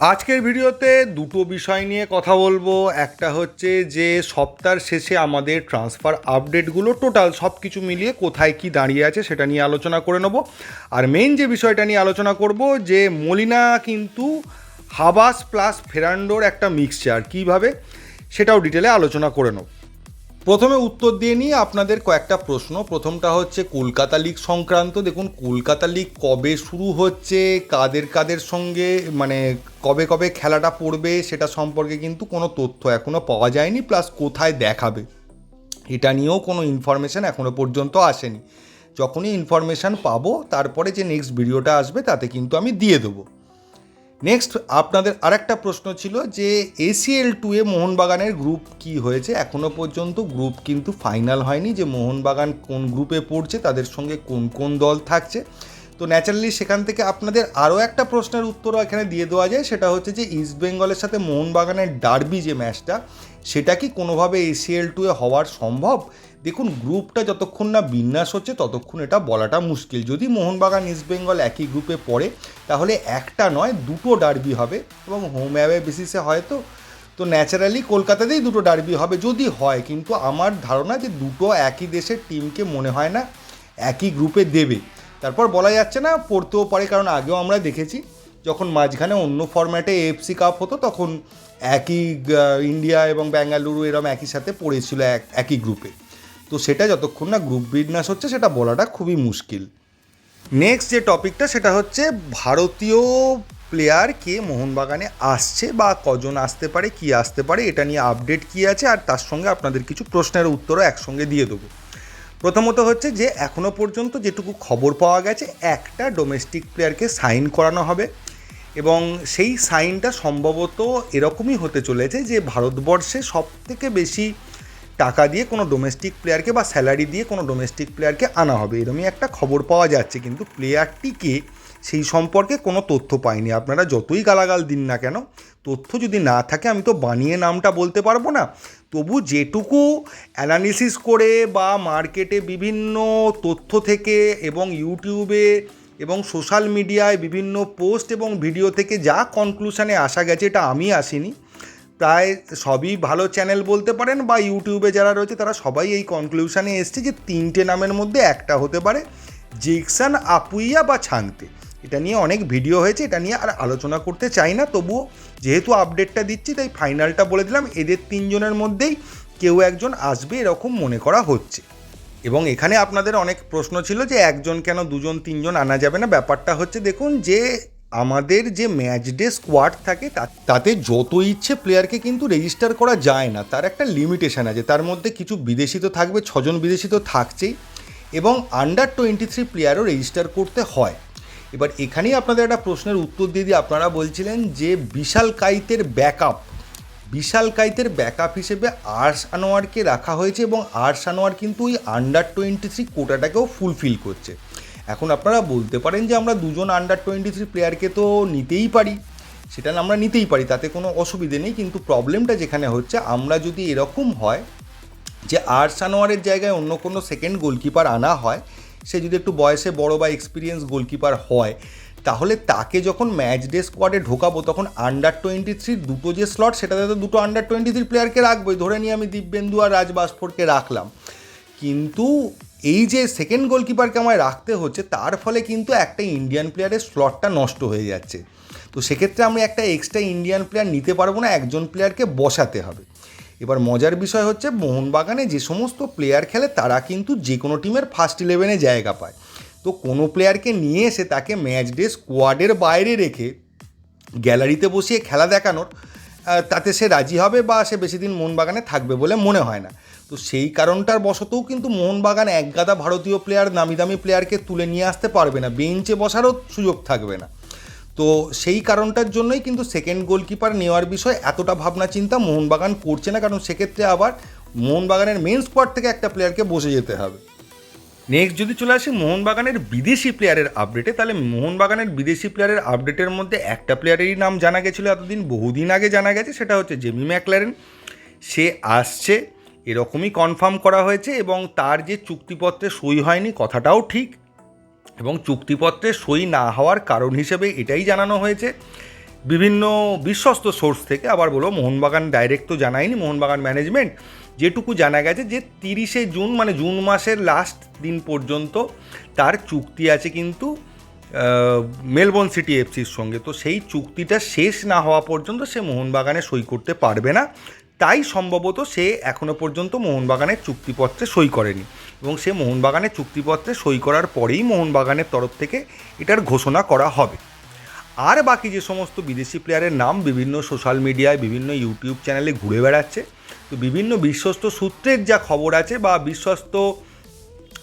আজকের ভিডিওতে দুটো বিষয় নিয়ে কথা বলব। একটা হচ্ছে যে, সপ্তাহের শেষে আমাদের ট্রান্সফার আপডেটগুলো টোটাল সব কিছু মিলিয়ে কোথায় কি দাঁড়িয়ে আছে সেটা নিয়ে আলোচনা করে নেব। আর মেইন যে বিষয়টা নিয়ে আলোচনা করব, যে মলিনা কিন্তু হাবাস প্লাস ফেরান্ডোর একটা মিক্সচার কীভাবে? সেটাও ডিটেলে আলোচনা করে নেব। প্রথমে উত্তর দিয়ে নিয়ে আপনাদের কয়েকটা প্রশ্ন। প্রথমটা হচ্ছে, কলকাতা লিগ সংক্রান্ত। দেখুন, কলকাতা লিগ কবে শুরু হচ্ছে, কাদের কাদের সঙ্গে মানে কবে কবে খেলাটা পড়বে, সেটা সম্পর্কে কিন্তু কোনো তথ্য এখনও পাওয়া যায়নি প্লাস কোথায় দেখাবে। এটা নিয়েও কোনো ইনফরমেশান এখনও পর্যন্ত আসেনি। যখনই ইনফরমেশান পাবো, তারপরে যে নেক্সট ভিডিওটা আসবে, তাতে কিন্তু আমি দিয়ে দেবো। নেক্সট আপনাদের আরেকটা প্রশ্ন ছিল যে এসিএল টু এ মোহনবাগানের গ্রুপ কি হয়েছে? এখনও পর্যন্ত গ্রুপ কিন্তু ফাইনাল হয়নি যে মোহনবাগান কোন গ্রুপে পড়ছে, তাদের সঙ্গে কোন কোন দল থাকছে। তো ন্যাচারালি সেখান থেকে আপনাদের আরও একটা প্রশ্নের উত্তরও এখানে দিয়ে দেওয়া যায়, সেটা হচ্ছে যে ইস্ট বেঙ্গলের সাথে মোহনবাগানের ডার্বি যে ম্যাচটা সেটা কি কোনোভাবে এসিএল টু এ হওয়ার সম্ভব? দেখুন, গ্রুপটা যতক্ষণ না বিন্যাস হচ্ছে, ততক্ষণ এটা বলাটা মুশকিল। যদি মোহনবাগান, ইস্ট বেঙ্গল একই গ্রুপে পড়ে, তাহলে একটা নয়, দুটো ডার্বি হবে। এবং হোম অ্যাওয়ে বেসিসে হয়তো, তো ন্যাচারালি কলকাতাতেই দুটো ডার্বি হবে, যদি হয়। কিন্তু আমার ধারণা যে দুটো একই দেশের টিমকে মনে হয় না, একই গ্রুপে দেবে। তারপর বলা যাচ্ছে না, পড়তেও পারে, কারণ আগেও আমরা দেখেছি, যখন মাঝখানে অন্য ফরম্যাটে এএফসি কাপ হতো, তখন একই ইন্ডিয়া এবং বেঙ্গালুরু এরম একই সাথে পড়েছিল এক, একই গ্রুপে। তো সেটা যতক্ষণ না গ্রুপ বিন্যাস হচ্ছে, সেটা বলাটা খুবই মুশকিল। নেক্সট যে টপিকটা, সেটা হচ্ছে ভারতীয় প্লেয়ার কে মোহনবাগানে আসছে বা কজন আসতে পারে, কি আসতে পারে, এটা নিয়ে আপডেট কী আছে, আর তার সঙ্গে আপনাদের কিছু প্রশ্নের উত্তরও একসঙ্গে দিয়ে দেবো। প্রথমত হচ্ছে যে এখনও পর্যন্ত যেটুকু খবর পাওয়া গেছে, একটা ডোমেস্টিক প্লেয়ারকে সাইন করানো হবে। এবং সেই সাইনটা সম্ভবত এরকমই হতে চলেছে যে, ভারতবর্ষে সব থেকে বেশি টাকা দিয়ে কোনো ডোমেস্টিক প্লেয়ারকে বা স্যালারি দিয়ে কোনো ডোমেস্টিক প্লেয়ারকে আনা হবে, এরমই একটা খবর পাওয়া যাচ্ছে। কিন্তু প্লেয়ারটিকে সেই সম্পর্কে কোনো তথ্য পাইনি আপনারা যতই গালাগাল দিন না কেন, তথ্য যদি না থাকে, আমি তো বানিয়ে নামটা বলতে পারব না। তবু যেটুকু অ্যানালিসিস করে বা মার্কেটে বিভিন্ন তথ্য থেকে এবং ইউটিউবে এবং সোশ্যাল মিডিয়ায় বিভিন্ন পোস্ট এবং ভিডিও থেকে যা কনক্লুশনে আসা গেছে, এটা আমি আসিনি। প্রায় সবই ভালো চ্যানেল বলতে পারেন বা ইউটিউবে যারা রয়েছে, তারা সবাই এই কনক্লুশনে এসছে যে তিনটে নামের মধ্যে একটা হতে পারে, জিকসান, আপুইয়া বা ছাংতে এটা নিয়ে অনেক ভিডিও হয়েছে, এটা নিয়ে আর আলোচনা করতে চাই না, তবুও যেহেতু আপডেটটা দিচ্ছি, তাই ফাইনালটা বলে দিলাম, এদের তিনজনের মধ্যেই কেউ একজন আসবে এরকম মনে করা হচ্ছে। এবং এখানে আপনাদের অনেক প্রশ্ন ছিল যে একজন কেন দুজন, তিনজন আনা যাবে না? ব্যাপারটা হচ্ছে দেখুন যে আমাদের যে ম্যাচ ডে স্কোয়াড থাকে তাতে যত ইচ্ছে প্লেয়ারকে কিন্তু রেজিস্টার করা যায় না। তার একটা লিমিটেশান আছে। তার মধ্যে কিছু বিদেশি তো থাকবে, ছজন বিদেশি তো থাকছেই। এবং আন্ডার টোয়েন্টি থ্রি প্লেয়ারও রেজিস্টার করতে হয়। এবার এখানেই আপনাদের একটা প্রশ্নের উত্তর দিয়ে দিয়ে আপনারা বলছিলেন যে বিশাল কাইতের ব্যাকআপ বিশাল কাইতের ব্যাকআপ হিসেবে আর্স আনোয়ারকে রাখা হয়েছে এবং আর্স আনোয়ার কিন্তু ওই আন্ডার টোয়েন্টি থ্রি কোটাটাকেও ফুলফিল করছে। এখন আপনারা বলতে পারেন যে আমরা দুজন আন্ডার টোয়েন্টি থ্রি প্লেয়ারকে তো নিতেই পারি। সেটা আমরা নিতেই পারি, তাতে কোনো অসুবিধে নেই। কিন্তু প্রবলেমটা যেখানে হচ্ছে, আমরা যদি এরকম হয় যে আর সানোয়ারের জায়গায় অন্য কোনো সেকেন্ড গোলকিপার আনা হয়, সে যদি একটু বয়সে বড় বা এক্সপিরিয়েন্স গোলকিপার হয়, তাহলে তাকে যখন ম্যাচ ডে স্কোয়াডে ঢোকাবো, তখন আন্ডার টোয়েন্টি থ্রির দুটো যে স্লট সেটাতে তো দুটো আন্ডার টোয়েন্টি থ্রি প্লেয়ারকে রাখবোই। ধরে নিয়ে আমি দিব্যেন্দু আর রাজবাসফোরকে রাখলাম। কিন্তু এই যে সেকেন্ড গোলকিপারকে আমায় রাখতে হচ্ছে, তার ফলে কিন্তু একটা ইন্ডিয়ান প্লেয়ারের স্লটটা নষ্ট হয়ে যাচ্ছে। তো সেক্ষেত্রে আমি একটা এক্সট্রা ইন্ডিয়ান প্লেয়ার নিতে পারব না, একজন প্লেয়ারকে বসাতে হবে। এবার মজার বিষয় হচ্ছে, মোহনবাগানে যে সমস্ত প্লেয়ার খেলে, তারা কিন্তু যে কোনো টিমের ফার্স্ট ইলেভেনে জায়গা পায়। তো কোনো প্লেয়ারকে নিয়ে এসে তাকে ম্যাচ ডে স্কোয়াডের বাইরে রেখে গ্যালারিতে বসিয়ে খেলা দেখানোর তাতে সে রাজি হবে বা সে বেশি দিন মোহনবাগানে থাকবে বলে মনে হয় না। তো সেই কারণটার বশতেও কিন্তু মোহনবাগান একগাদা ভারতীয় প্লেয়ার নামি দামি প্লেয়ারকে তুলে নিয়ে আসতে পারবে না। বেঞ্চে বসারও সুযোগ থাকবে না। তো সেই কারণটার জন্যই কিন্তু সেকেন্ড গোলকিপার নেওয়ার বিষয়ে এতটা ভাবনা চিন্তা মোহনবাগান করছে না, কারণ সেক্ষেত্রে আবার মোহনবাগানের মেন স্কোয়াড থেকে একটা প্লেয়ারকে বসে যেতে হবে। নেক্সট যদি চলে আসি মোহনবাগানের বিদেশি প্লেয়ারের আপডেটে তাহলে মোহনবাগানের বিদেশি প্লেয়ারের আপডেটের মধ্যে একটা প্লেয়ারেরই নাম জানা গেছিল এতদিন, বহুদিন আগে জানা গেছে, সেটা হচ্ছে জেমি ম্যাকলারেন। সে আসছে এরকমই কনফার্ম করা হয়েছে এবং তার যে চুক্তিপত্রে সই হয়নি কথাটাও ঠিক এবং চুক্তিপত্রে সই না হওয়ার কারণ হিসেবে এটাই জানানো হয়েছে। বিভিন্ন বিশ্বস্ত সোর্স থেকে আবার বলো মোহনবাগান ডাইরেক্ট তো জানায়নি, মোহনবাগান ম্যানেজমেন্ট যেটুকু জানা গেছে যে তিরিশে জুন মানে জুন মাসের লাস্ট দিন পর্যন্ত তার চুক্তি আছে কিন্তু মেলবোর্ন সিটি এফসির সঙ্গে। তো সেই চুক্তিটা শেষ না হওয়া পর্যন্ত সে মোহনবাগানে সই করতে পারবে না। তাই সম্ভবত সে এখনও পর্যন্ত মোহনবাগানের চুক্তিপত্রে সই করেনি এবং সে মোহনবাগানের চুক্তিপত্রে সই করার পরেই মোহনবাগানের তরফ থেকে এটার ঘোষণা করা হবে। আর বাকি যে সমস্ত বিদেশি প্লেয়ারের নাম বিভিন্ন সোশ্যাল মিডিয়ায়, বিভিন্ন ইউটিউব চ্যানেলে ঘুরে বেড়াচ্ছে, তো বিভিন্ন বিশ্বস্ত সূত্রের যা খবর আছে বা বিশ্বস্ত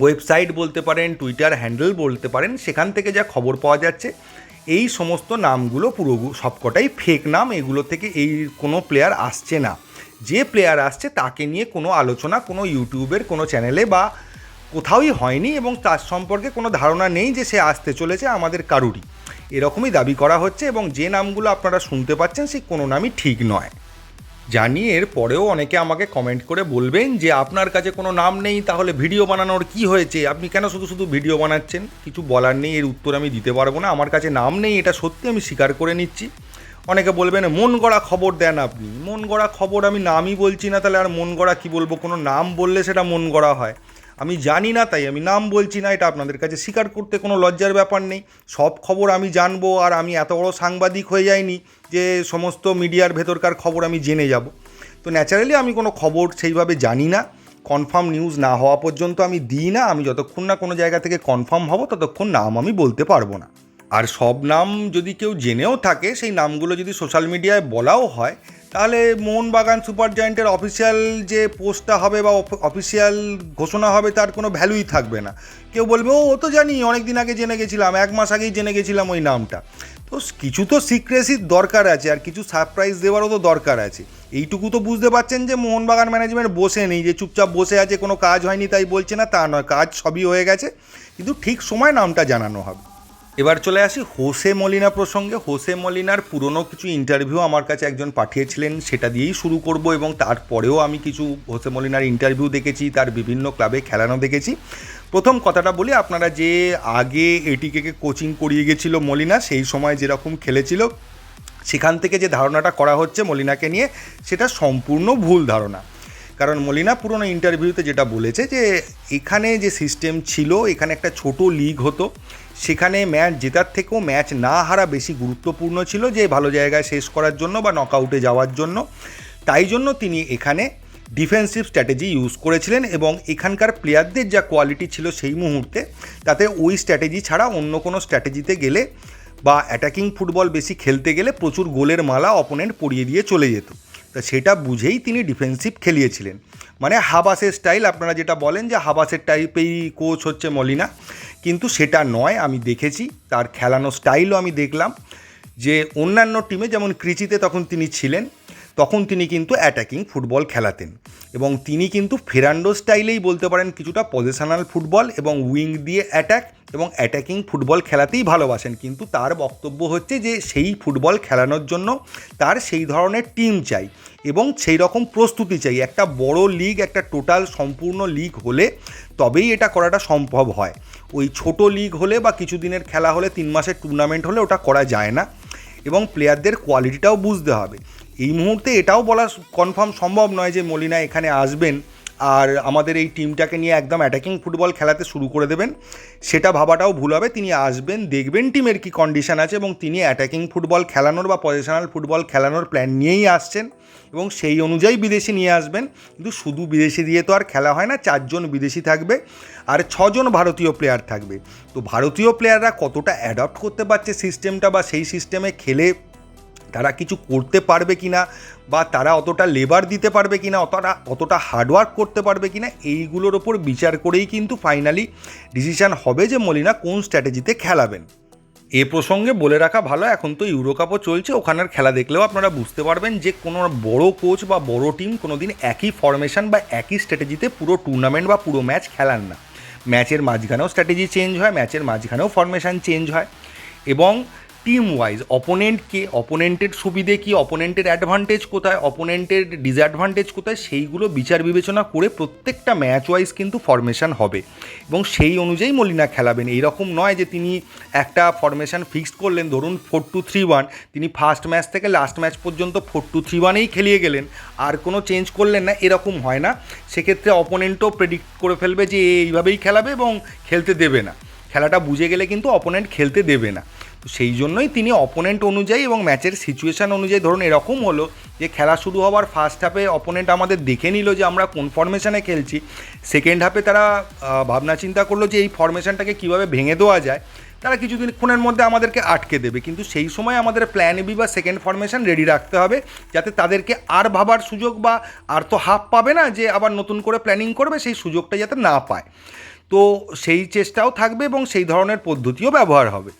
ওয়েবসাইট বলতে পারেন, টুইটার হ্যান্ডেল বলতে পারেন, সেখান থেকে যা খবর পাওয়া যাচ্ছে, এই সমস্ত নামগুলো পুরো সবকটাই ফেক নাম, এগুলো থেকে এই কোনো প্লেয়ার আসছে না। যে প্লেয়ার আসছে তাকে নিয়ে কোনো আলোচনা, কোনো ইউটিউবের, কোনো চ্যানেলে বা কোথাওই হয়নি এবং তার সম্পর্কে কোনো ধারণা নেই যে সে আসতে চলেছে আমাদের কারুরই। এরকমই দাবি করা হচ্ছে এবং যে নামগুলো আপনারা শুনতে পাচ্ছেন সেই কোনো নামই ঠিক নয়। জানি এর পরেও অনেকে আমাকে কমেন্ট করে বলবেন যে, আপনার কাছে কোনো নাম নেই, তাহলে ভিডিও বানানোর কি হয়েছে? আপনি কেন শুধু শুধু ভিডিও বানাচ্ছেন? কিছু বলার নেই, এর উত্তর আমি দিতে পারব না। আমার কাছে নাম নেই, এটা সত্যি আমি স্বীকার করে নিচ্ছি। অনেকে বলবেন, মন গড়া খবর দেন আপনি। মন গড়া খবর আমি নামই বলছি না, তাহলে আর মন গড়া কী বলব? কোনো নাম বললে সেটা মন গড়া হয়। আমি জানি না তাই আমি নাম বলছি না, এটা আপনাদের কাছে স্বীকার করতে কোনো লজ্জার ব্যাপার নেই। সব খবর আমি জানব আর আমি এত বড় সাংবাদিক হয়ে যাইনি যে সমস্ত মিডিয়ার ভেতরকার খবর আমি জেনে যাব। তো ন্যাচারালি আমি কোনো খবর সেইভাবে জানি না। কনফার্ম নিউজ না হওয়া পর্যন্ত আমি দিই না। আমি যতক্ষণ না কোনো জায়গা থেকে কনফার্ম হব, ততক্ষণ নাম আমি বলতে পারব না। আর সব নাম যদি কেউ জেনেও থাকে, সেই নামগুলো যদি সোশ্যাল মিডিয়ায় বলাও হয়, তাহলে মোহনবাগান সুপার জায়েন্টের অফিসিয়াল যে পোস্টটা হবে বা অফিসিয়াল ঘোষণা হবে, তার কোনো ভ্যালুই থাকবে না। কেউ বলবে, ও তো জানি অনেক দিন আগে জেনে গেছিলাম, এক মাস আগেই জেনে গেছিলাম ওই নামটা। তো কিছু তো সিক্রেসির দরকার আছে, আর কিছু সারপ্রাইজ দেওয়ারও তো দরকার আছে। এইটুকু তো বুঝতে পারছেন যে মোহনবাগান ম্যানেজমেন্ট বসে নেই, যে চুপচাপ বসে আছে, কোনো কাজ হয়নি, তাই বলছে না, তা নয়, কাজ সবই হয়ে গেছে। কিন্তু ঠিক সময় নামটা জানানো হবে। এবার চলে আসি হোসে মলিনা প্রসঙ্গে। হোসে মলিনার পুরনো কিছু ইন্টারভিউ আমার কাছে একজন পাঠিয়েছিলেন, সেটা দিয়েই শুরু করব এবং তারপরেও আমি কিছু হোসে মলিনার ইন্টারভিউ দেখেছি, তার বিভিন্ন ক্লাবে খেলানো দেখেছি। প্রথম কথাটা বলি, আপনারা যে আগে এটিকে কোচিং করিয়ে গেছিল মলিনা, সেই সময় যেরকম খেলেছিল, সেখান থেকে যে ধারণাটা করা হচ্ছে মলিনাকে নিয়ে, সেটা সম্পূর্ণ ভুল ধারণা। কারণ মলিনা পুরনো ইন্টারভিউতে যেটা বলেছে যে, এখানে যে সিস্টেম ছিল, এখানে একটা ছোট লিগ হতো সেখানে ম্যাচ জেতার থেকেও ম্যাচ না হারা বেশি গুরুত্বপূর্ণ ছিল যে ভালো জায়গায় শেষ করার জন্য বা নকআউটে যাওয়ার জন্য। তাই জন্য তিনি এখানে ডিফেন্সিভ স্ট্র্যাটেজি ইউজ করেছিলেন এবং এখানকার প্লেয়ারদের যা কোয়ালিটি ছিল সেই মুহূর্তে তাতে ওই স্ট্র্যাটেজি ছাড়া অন্য কোনো স্ট্র্যাটেজিতে গেলে বা অ্যাটাকিং ফুটবল বেশি খেলতে গেলে প্রচুর গোলের মালা অপোনেন্ট পরিয়ে দিয়ে চলে যেত। তা সেটা বুঝেই তিনি ডিফেন্সিভ খেলিয়েছিলেন। মানে হাবাসের স্টাইল আপনারা যেটা বলেন যে হাবাসের টাইপেই কোচ হচ্ছে মলিনা। কিন্তু সেটা নয়, আমি দেখেছি, তার খেলানো স্টাইলও আমি দেখলাম যে অন্যান্য টিমে যেমন ক্রিচিতে তখন তিনি ছিলেন তখন তিনি কিন্তু অ্যাটাকিং ফুটবল খেলাতেন। এবং তিনি কিন্তু ফেরান্ডো স্টাইলেই বলতে পারেন কিছুটা পজিশনাল ফুটবল এবং উইং দিয়ে অ্যাটাক এবং অ্যাটাকিং ফুটবল খেলাতেই ভালোবাসেন। কিন্তু তার বক্তব্য হচ্ছে যে সেই ফুটবল খেলানোর জন্য তার সেই ধরনের টিম চাই এবং সেই রকম প্রস্তুতি চাই। একটা বড় লিগ একটা টোটাল সম্পূর্ণ লিগ হলে তবেই এটা করাটা সম্ভব হয়। ওই ছোট লিগ হলে বা কিছু দিনের খেলা হলে, তিন মাসের টুর্নামেন্ট হলে ওটা করা যায় না এবং প্লেয়ারদের কোয়ালিটিটাও বুঝতে হবে। এই মুহূর্তে এটাও বলা কনফার্ম সম্ভব নয় যে মলিনা এখানে আসবেন আর আমাদের এই টিমটাকে নিয়ে একদম অ্যাটাকিং ফুটবল খেলাতে শুরু করে দেবেন। সেটা ভাবাটাও ভুল হবে। তিনি আসবেন, দেখবেন টিমের কী কন্ডিশন আছে এবং তিনি অ্যাটাকিং ফুটবল খেলানোর বা পজিশনাল ফুটবল খেলানোর প্ল্যান নিয়েই আসছেন এবং সেই অনুযায়ী বিদেশি নিয়ে আসবেন। কিন্তু শুধু বিদেশি দিয়ে তো আর খেলা হয় না, চারজন বিদেশি থাকবে আর ছজন ভারতীয় প্লেয়ার থাকবে। তো ভারতীয় প্লেয়াররা কতটা অ্যাডপ্ট করতে পারছে সিস্টেমটা বা সেই সিস্টেমে খেলে তারা কিছু করতে পারবে কি না বা তারা অতটা লেবার দিতে পারবে কি না অতটা অতটা হার্ডওয়ার্ক করতে পারবে কি না এইগুলোর ওপর বিচার করেই কিন্তু ফাইনালি ডিসিশান হবে যে মলিনা কোন স্ট্র্যাটেজিতে খেলাবেন। এ প্রসঙ্গে বলে রাখা ভালো, এখন তো ইউরোকাপও চলছে, ওখানের খেলা দেখলেও আপনারা বুঝতে পারবেন যে কোনো বড় কোচ বা বড় টিম কোনো দিন একই ফরমেশন বা একই স্ট্র্যাটেজিতে পুরো টুর্নামেন্ট বা পুরো ম্যাচ খেলান না। ম্যাচের মাঝখানেও স্ট্র্যাটেজি চেঞ্জ হয় ম্যাচের মাঝখানেও ফরমেশন চেঞ্জ হয়। এবং টিম ওয়াইজ অপোনেন্টকে অপোনেন্টের সুবিধে কি অপোনেন্টের অ্যাডভান্টেজ কোথায় অপোনেন্টের ডিসঅ্যাডভান্টেজ কোথায়, সেইগুলো বিচার বিবেচনা করে প্রত্যেকটা ম্যাচ ওয়াইজ কিন্তু ফরমেশন হবে। এবং সেই অনুযায়ী মলিনা খেলাবেন। এইরকম নয় যে তিনি একটা ফরমেশন ফিক্সড করলেন। ধরুন ফোর টু থ্রি ওয়ান তিনি ফার্স্ট ম্যাচ থেকে লাস্ট ম্যাচ পর্যন্ত ফোর টু থ্রি ওয়ানেই খেলিয়ে গেলেন। আর কোনো চেঞ্জ করলেন না, এরকম হয় না। সেক্ষেত্রে অপোনেন্টও প্রেডিক্ট করে ফেলবে যে এইভাবেই খেলাবে এবং খেলতে দেবে না। খেলাটা বুঝে গেলে কিন্তু অপোনেন্ট খেলতে দেবে না। সেই জন্যই তিনি অপোনেন্ট অনুযায়ী এবং ম্যাচের সিচুয়েশান অনুযায়ী, ধরুন এরকম হলো যে খেলা শুরু হওয়ার ফার্স্ট হাফে অপোনেন্ট আমাদের দেখে নিল যে আমরা কোন ফরমেশনে খেলছি। সেকেন্ড হাফে তারা ভাবনা চিন্তা করল যে এই ফরমেশনটাকে কীভাবে ভেঙে দেওয়া যায়, তারা কিছুদিন ক্ষণের মধ্যে আমাদেরকে আটকে দেবে। কিন্তু সেই সময় আমাদের প্ল্যান বি বা সেকেন্ড ফরমেশন রেডি রাখতে হবে, যাতে তাদেরকে আর ভাবার সুযোগ বা আর তো হাফ পাবে না যে আবার নতুন করে প্ল্যানিং করবে, সেই সুযোগটা যাতে না পায়। তো সেই চেষ্টাও থাকবে এবং সেই ধরনের পদ্ধতিও ব্যবহার হবে।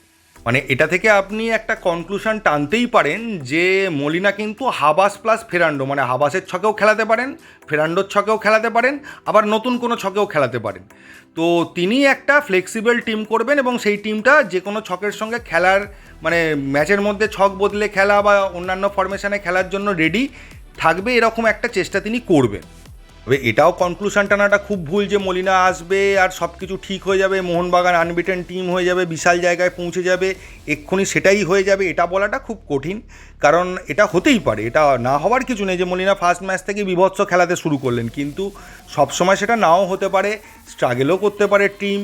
মানে এটা থেকে আপনি একটা কনক্লুশন টানতেই পারেন যে মলিনা কিন্তু হাবাস প্লাস ফেরান্ডো মানে হাবাসের ছকেও খেলাতে পারেন, ফেরান্ডোর ছকেও খেলাতে পারেন, আবার নতুন কোনো ছকেও খেলাতে পারেন। তো তিনি একটা ফ্লেক্সিবল টিম করবেন এবং সেই টিমটা যে কোনো ছকের সঙ্গে খেলার মানে ম্যাচের মধ্যে ছক বদলে খেলা বা অন্যান্য ফরমেশনে খেলার জন্য রেডি থাকবে, এরকম একটা চেষ্টা তিনি করবেন। তবে এটাও কনক্লুশন টানাটা খুব ভুল যে মলিনা আসবে আর সব কিছু ঠিক হয়ে যাবে, মোহনবাগান আনবিটেন টিম হয়ে যাবে, বিশাল জায়গায় পৌঁছে যাবে, এক্ষুনি সেটাই হয়ে যাবে, এটা বলাটা খুব কঠিন। কারণ এটা হতেই পারে, এটা না হওয়ার কিছু নেই যে মলিনা ফার্স্ট ম্যাচ থেকে বিভৎস খেলাতে শুরু করলেন। কিন্তু সবসময় সেটা নাও হতে পারে স্ট্রাগেলও করতে পারে টিম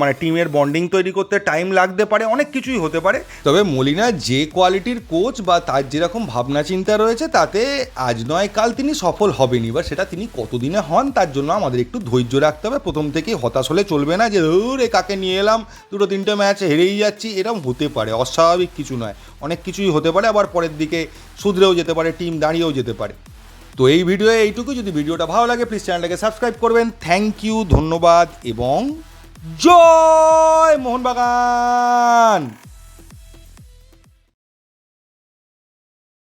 মানে টিমের বন্ডিং তৈরি করতে টাইম লাগতে পারে, অনেক কিছুই হতে পারে। তবে মলিনা যে কোয়ালিটির কোচ বা তার যেরকম ভাবনা চিন্তা রয়েছে, তাতে আজ নয়, কাল তিনি সফল হবেনি বা সেটা তিনি কতদিনে হন, তার জন্য আমাদের একটু ধৈর্য রাখতে হবে। প্রথম থেকেই হতাশ হলে চলবে না যে রে কাকে নিয়ে এলাম? দুটো, তিনটে ম্যাচ হেরেই যাচ্ছি। এরকম হতে পারে, অস্বাভাবিক কিছু নয়। অনেক কিছুই হতে পারে, আবার পরের দিকে শুধরেও যেতে পারে টিম দাঁড়িয়েও যেতে পারে। তো এই ভিডিও এইটুকু। যদি ভিডিওটা ভালো লাগে প্লিজ চ্যানেলটাকে সাবস্ক্রাইব করবেন। থ্যাংক ইউ ধন্যবাদ, এবং জয় মোহনবাগান।